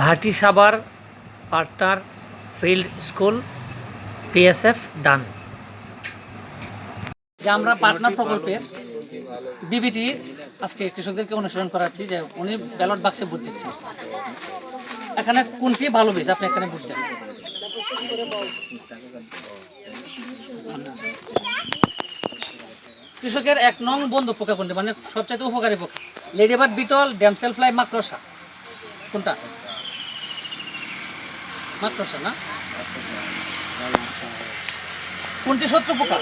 ভাটি সাবার partner field school, PSF, দান। যে আমরা পার্টনার প্রকল্পে বিবিটি, আজকে কৃষকদেরকে অনুসরণ করাচ্ছি যে উনি ব্যালট বাক্সে ভোট দিচ্ছেন। এখানে কোনটি ভালো বীজ আপনি এখানে ভোট দেন? কৃষকের এক নং বন্ধু পোকা কোনটি মানে সবচাইতে উপকারী পোকা। লেডিবার্ড বিটল, ড্যামসেল ফ্লাই মাকড়সা। কোনটা? না? কোনটি শত্রু পোকা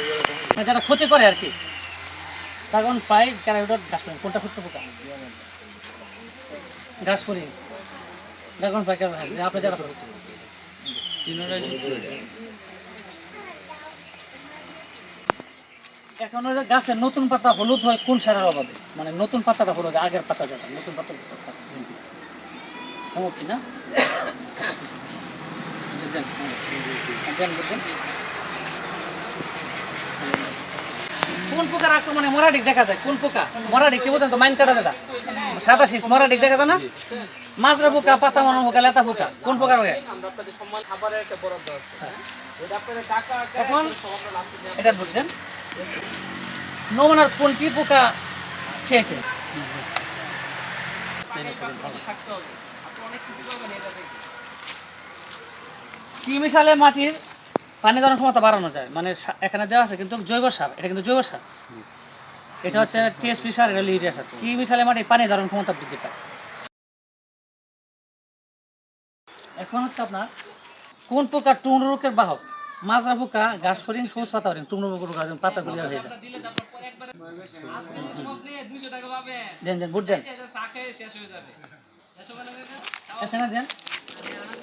যারা ক্ষতি করে আর কি। ড্রাগন ফ্লাই ক্যারাইডট ঘাস ফড়িং কোনটা শত্রু পোকা ঘাস ফড়িং ড্রাগন ফ্লাই ক্যারাইডট আপনি যারা এখন গাছের নতুন পাতা হলুদ হয় কোন সারের অভাবে? মানে নতুন পাতাটা হলুদ আগের পাতা যেটা নতুন পাতা সার হোমওয়ার্ক না দেন, homework। দেন, বুঝছেন? কোন পোকার আক্রমণে মরাডিক দেখা যায় কোন পোকা মরাডিক কি বোঝেন তো মাইন কাটা যেটা সাদা শীষ মরাডিক দেখা যায় না মাজরা পোকা পাতা মনো পোকা লেতা পোকা কোন পোকার হবে এখন এটা বুঝছেন নমুনার কোনটি পোকা খেয়েছে কি মিশালে মাটির পানি ধারণ ক্ষমতা বাড়ানো যায়। মানে এখানে দেওয়া আছে কিন্তু জৈব সার। এটা কিন্তু জৈব সার। এটা হচ্ছে টিএসপি সার, এটা ইউরিয়া সার। কি মিশালে মাটির পানি ধারণ ক্ষমতা বৃদ্ধি পায়। এখন হচ্ছে আপনার, কোন প্রকার টুংরো রোগের বাহক? মাজরা পোকা ঘাস ফরিং সবুজ পাতা ফরিং রোগের রোগ পাতা গুলিয়া হয়ে যায়। দেন দেন বুট দেন। এখানে দেন,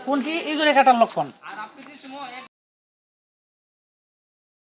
কোনটি ইঁদুরে কাটার লক্ষণ? Itu semua.